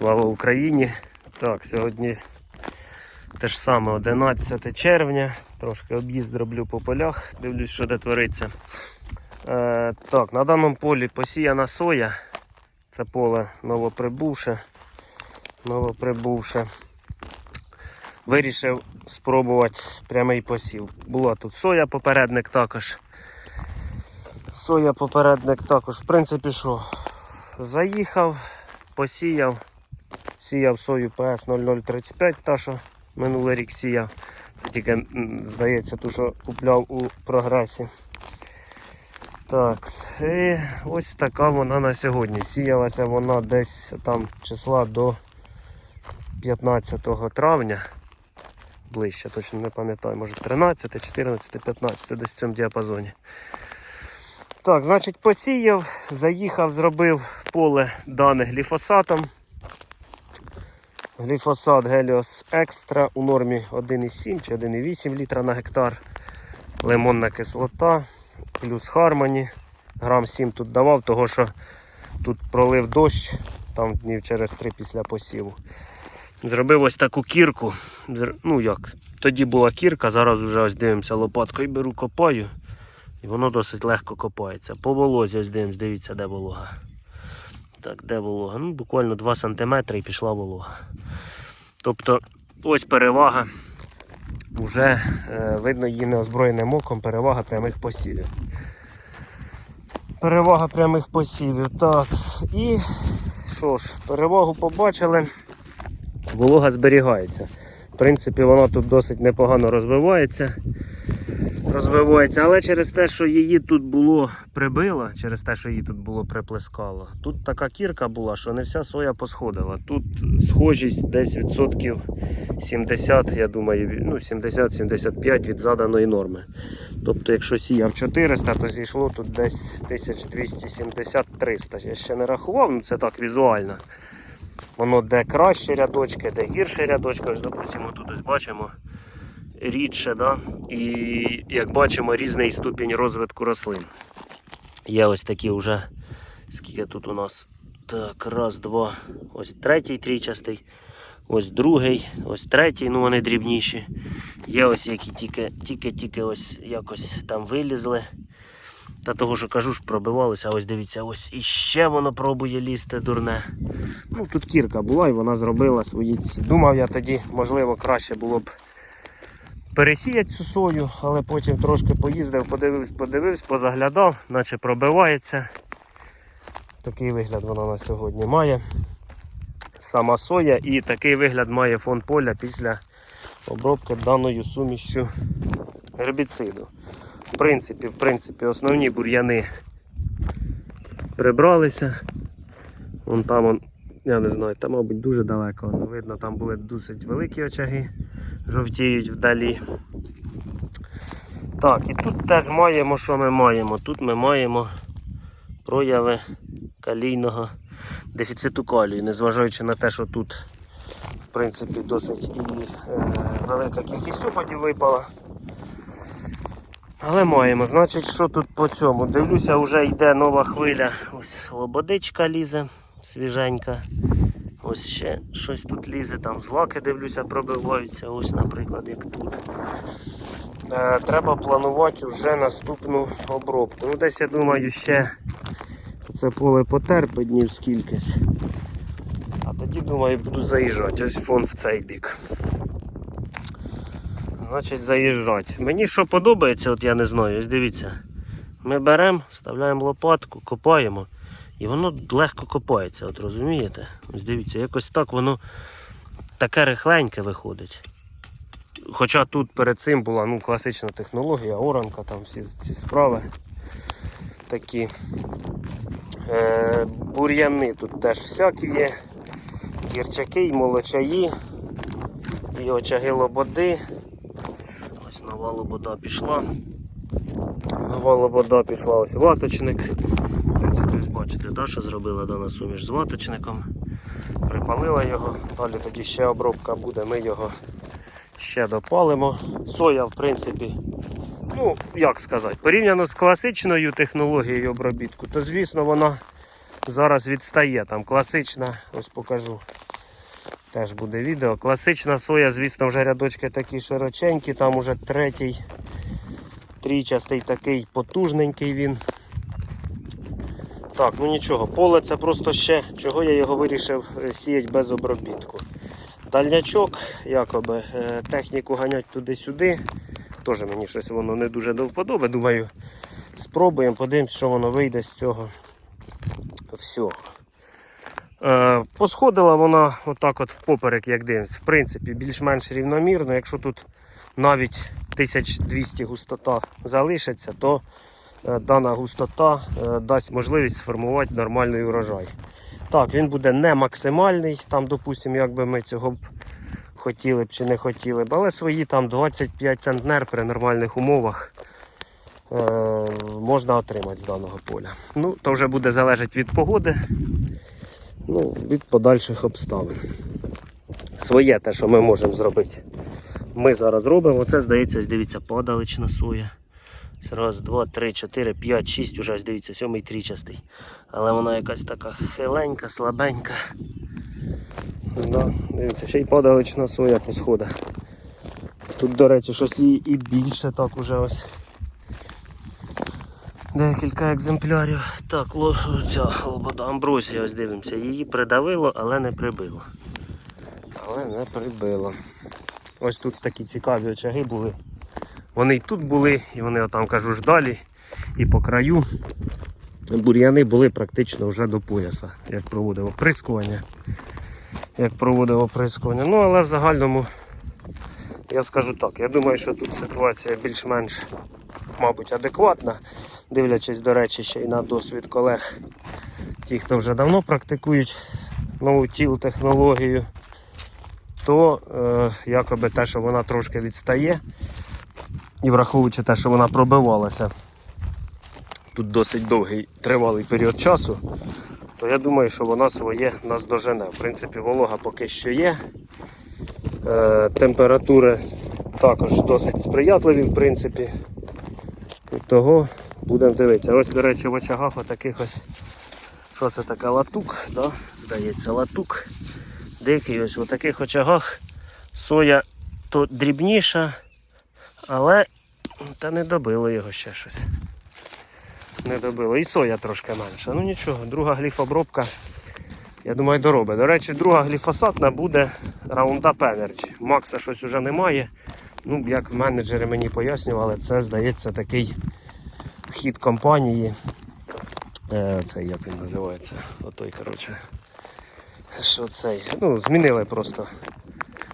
Слава Україні! Так, сьогодні те ж саме 11 червня. Трошки об'їзд роблю по полях, дивлюсь, що де твориться. Е, так, на даному полі посіяна соя. Це поле новоприбувше. Новоприбувше. Вирішив спробувати прямий посів. Була тут соя попередник також. Соя попередник також. В принципі, що? Заїхав, посіяв, сіяв сою ПС 0035, та що минулий рік сіяв. Тільки, здається, ту, що купляв у прогресі. Так, і ось така вона на сьогодні. Сіялася вона десь там числа до 15 травня. Ближче, точно не пам'ятаю, може 13, 14, 15, десь в цьому діапазоні. Так, значить, посіяв, заїхав, зробив поле дане гліфосатом. Гліфосат Helios Extra у нормі 1,7 чи 1,8 літра на гектар. Лимонна кислота, плюс Harmony. Грам 7 тут давав, того що тут пролив дощ, там днів через 3 після посіву. Зробив ось таку кірку. Ну як, тоді була кірка, зараз вже ось дивимося лопаткою беру, копаю. І воно досить легко копається. По волозі ось дивимось, дивіться, де волога. Так, де волога? Ну, буквально 2 см і пішла волога. Тобто, ось перевага. Уже е, видно її неозброєним оком, перевага прямих посівів. Перевага прямих посівів. Так. І що ж, перевагу побачили. Волога зберігається. В принципі, вона тут досить непогано розвивається розвивається, але через те, що її тут було прибило, через те, що її тут було приплескало, тут така кірка була, що не вся соя посходила. Тут схожість десь відсотків 70, я думаю, ну 70-75 від заданої норми. Тобто, якщо сіяв 400, то зійшло тут десь 1270-300. Я ще не рахував, ну це так візуально. Воно де краще рядочки, де гірше рядочки. Ось, допустимо, тут ось бачимо рідше, да? і як бачимо, різний ступінь розвитку рослин. Є ось такі вже, скільки тут у нас. Так, раз, два, ось третій трійчастий, ось другий, ось третій, ну вони дрібніші. Є ось які тільки, тільки, тільки ось якось там вилізли. Та того, що кажу, ж пробивалися, а ось дивіться, ось іще воно пробує лізти дурне. Ну тут кірка була і вона зробила свої ці. Думав я тоді, можливо, краще було б пересіяти цю сою, але потім трошки поїздив, подивився, подивився, позаглядав, наче пробивається. Такий вигляд вона на сьогодні має. Сама соя і такий вигляд має фон поля після обробки даною сумішчю гербіциду. В принципі, в принципі, основні бур'яни прибралися. Вон там, я не знаю, там, мабуть, дуже далеко. Видно, там були досить великі очаги, жовтіють вдалі. Так, і тут теж маємо, що ми маємо. Тут ми маємо прояви калійного дефіциту калію, незважаючи на те, що тут в принципі досить і е, велика кількість опадів випала. Але маємо, значить, що тут по цьому? Дивлюся, вже йде нова хвиля. Ось лободичка лізе, свіженька. Ось ще щось тут лізе, там злаки, дивлюся, пробиваються. Ось, наприклад, як тут. Е, треба планувати вже наступну обробку. Ну, десь я думаю, ще це поле потерпить днів скількись. А тоді, думаю, буду заїжджати. Ось фон в цей бік. Значить, заїжджати. Мені що подобається, от я не знаю, ось дивіться. Ми беремо, вставляємо лопатку, копаємо, і воно легко копається, от розумієте? Ось дивіться, якось так воно таке рихленьке виходить. Хоча тут перед цим була ну, класична технологія, оранка, там всі ці справи такі. Е, бур'яни тут теж всякі є. Гірчаки і молочаї, і очаги лободи. Ось нова лобода пішла. Нова лобода пішла, ось ваточник. Бачите, да, що зробила дана суміш з ваточником. Припалила його, далі тоді ще обробка буде, ми його ще допалимо. Соя, в принципі, ну, як сказати, порівняно з класичною технологією обробітку, то звісно вона зараз відстає. Там класична, ось покажу. Теж буде відео. Класична соя, звісно, вже рядочки такі широченькі, там уже третій, трійчастий такий потужненький він. Так, ну нічого, поле це просто ще, чого я його вирішив е, сіяти без обробітку. Дальнячок, якоби, е, техніку ганять туди-сюди. Теж мені щось воно не дуже до вподоби. Думаю, спробуємо, подивимось, що воно вийде з цього всього. Е, посходила вона отак от впоперек, як дивимось, в принципі, більш-менш рівномірно. Якщо тут навіть 1200 густота залишиться, то дана густота е, дасть можливість сформувати нормальний урожай. Так, він буде не максимальний, там, допустимо, як би ми цього б хотіли б чи не хотіли б, але свої там 25 центнер при нормальних умовах е, можна отримати з даного поля. Ну, то вже буде залежати від погоди, ну, від подальших обставин. Своє те, що ми можемо зробити, ми зараз робимо. Оце, здається, дивіться, падалична соя. Раз, два, три, чотири, п'ять, шість, уже ось дивіться, сьомий трічастий. Але вона якась така хиленька, слабенька. Да, дивіться, ще й падалична соя по сходах. Тут, до речі, щось і, і більше так уже ось. Декілька екземплярів. Так, ло, ця лобода амброзія, ось дивимося. Її придавило, але не прибило. Але не прибило. Ось тут такі цікаві очаги були. Вони і тут були, і вони отам кажу ж далі. І по краю бур'яни були практично вже до пояса, як проводив оприскування. Як проводив оприскування. Ну, але в загальному я скажу так, я думаю, що тут ситуація більш-менш, мабуть, адекватна, дивлячись, до речі, ще й на досвід колег, ті, хто вже давно практикують нову тіл технологію, то е, якоби те, що вона трошки відстає, і враховуючи те, що вона пробивалася тут досить довгий тривалий період часу, то я думаю, що вона своє наздожене. В принципі, волога поки що є. Е, температури також досить сприятливі, в принципі. І того будемо дивитися. Ось, до речі, в очагах отаких ось, що це таке латук, да? здається, латук. Дикий ось в таких очагах соя то дрібніша, але та не добило його ще щось. Не добило. І соя трошки менша. Ну нічого, друга гліфобробка, я думаю, доробить. До речі, друга гліфосатна буде Roundup Energy. Макса щось уже немає. Ну, як менеджери мені пояснювали, це здається такий хід компанії. Е, це як він називається? Отой, коротше. Що цей? Ну, змінили просто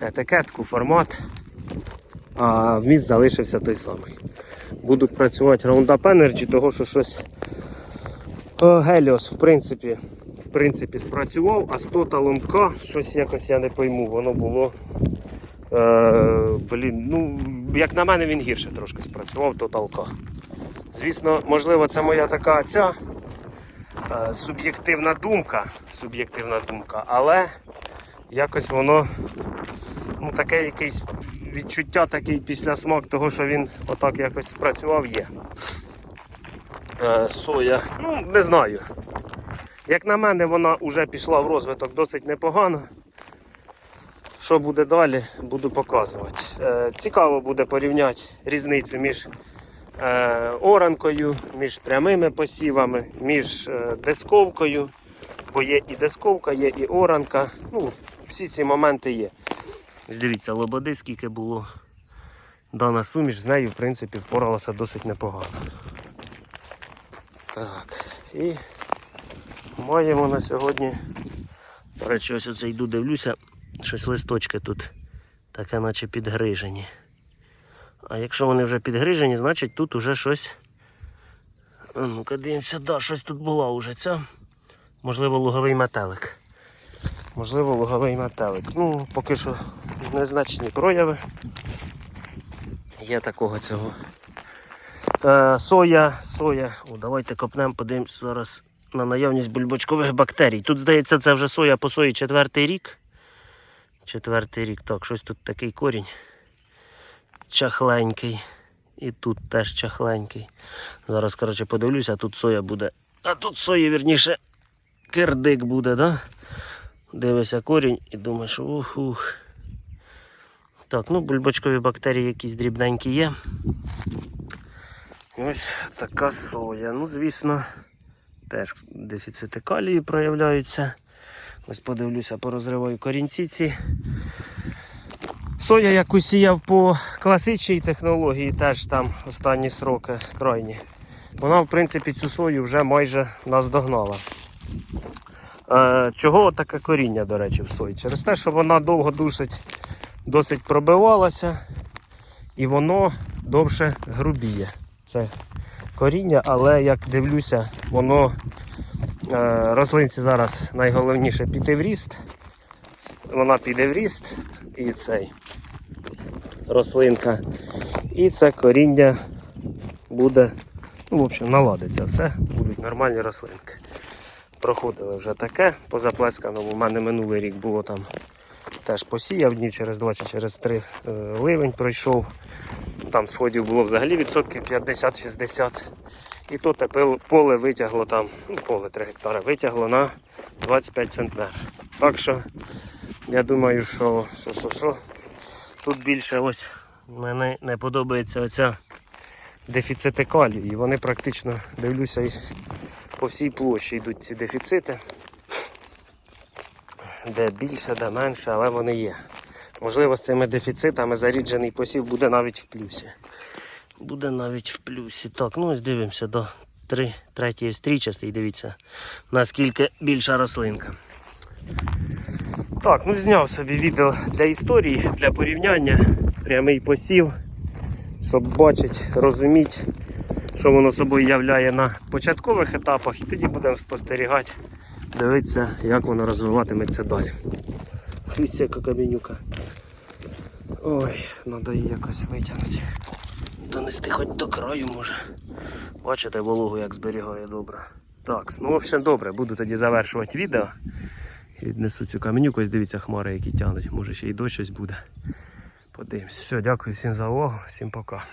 етикетку, формат, а вміст залишився той самий. Буду працювати Roundup Energy, того що щось Геліос, в принципі, в принципі, спрацював, а з тоталом К щось якось я не пойму, воно було. Е, блін, ну, як на мене, він гірше трошки спрацював К. Звісно, можливо, це моя така ця е, суб'єктивна думка, суб'єктивна думка, але якось воно ну, таке якесь відчуття, такий післясмак того, що він отак якось спрацював, є. Е, соя, ну, не знаю. Як на мене, вона вже пішла в розвиток досить непогано. Що буде далі, буду показувати. Е, цікаво буде порівняти різницю між е, оранкою, між прямими посівами, між е, дисковкою, бо є і дисковка, є і оранка. Ну, всі ці моменти є. Дивіться, лободи скільки було. Дана суміш з нею, в принципі, впоралася досить непогано. Так, і маємо на сьогодні. До речі, ось оце йду, дивлюся, щось листочки тут таке наче підгрижені. А якщо вони вже підгрижені, значить тут уже щось. А ну-ка дивимося, да, щось тут була уже ця. Можливо, луговий метелик. Можливо, луговий метелик. Ну, поки що незначні прояви. Є такого цього. Е, соя, соя. О, давайте копнемо, подивимось зараз на наявність бульбочкових бактерій. Тут, здається, це вже соя по сої четвертий рік. Четвертий рік. Так, щось тут такий корінь. Чахленький. І тут теж чахленький. Зараз, коротше, подивлюся, а тут соя буде. А тут сої, вірніше, кирдик буде, да? Дивишся корінь і думаєш, ух, ух. Так, ну бульбочкові бактерії якісь дрібненькі є. І ось така соя. Ну, звісно, теж дефіцити калію проявляються. Ось подивлюся, порозриваю корінці ці. Соя, яку сіяв по класичній технології, теж там останні сроки крайні. Вона, в принципі, цю сою вже майже наздогнала. Е, чого таке коріння, до речі, в сої? Через те, що вона довго досить, досить пробивалася і воно довше грубіє. Це коріння, але як дивлюся, воно е, рослинці зараз найголовніше піти в ріст. Вона піде в ріст і цей рослинка. І це коріння буде, ну, в общем, наладиться все, будуть нормальні рослинки. Проходили вже таке по заплесканому. У мене минулий рік було там теж посіяв днів через два чи через три е, ливень пройшов. Там сходів було взагалі відсотків 50-60. І то те поле витягло там, ну, поле 3 гектари витягло на 25 центнер. Так що я думаю, що, що, що, що тут більше ось мені не подобається оця дефіцити калію. І вони практично дивлюся по всій площі йдуть ці дефіцити. Де більше, де менше, але вони є. Можливо, з цими дефіцитами заріджений посів буде навіть в плюсі. Буде навіть в плюсі. Так, ну ось дивимося до 3, третьої стрічастої. Дивіться, наскільки більша рослинка. Так, ну зняв собі відео для історії, для порівняння. Прямий посів, щоб бачити, розуміти, що воно собою являє на початкових етапах, і тоді будемо спостерігати, дивитися, як воно розвиватиметься далі. Дивіться, яка камінюка. Ой, треба її якось витягнути. Донести хоч до краю може. Бачите, вологу як зберігає добре. Так, ну в общем добре, буду тоді завершувати відео. Віднесу цю каменюку, ось дивіться хмари, які тягнуть. Може ще й дощ щось буде. Подивимось. Все, дякую всім за увагу, всім пока.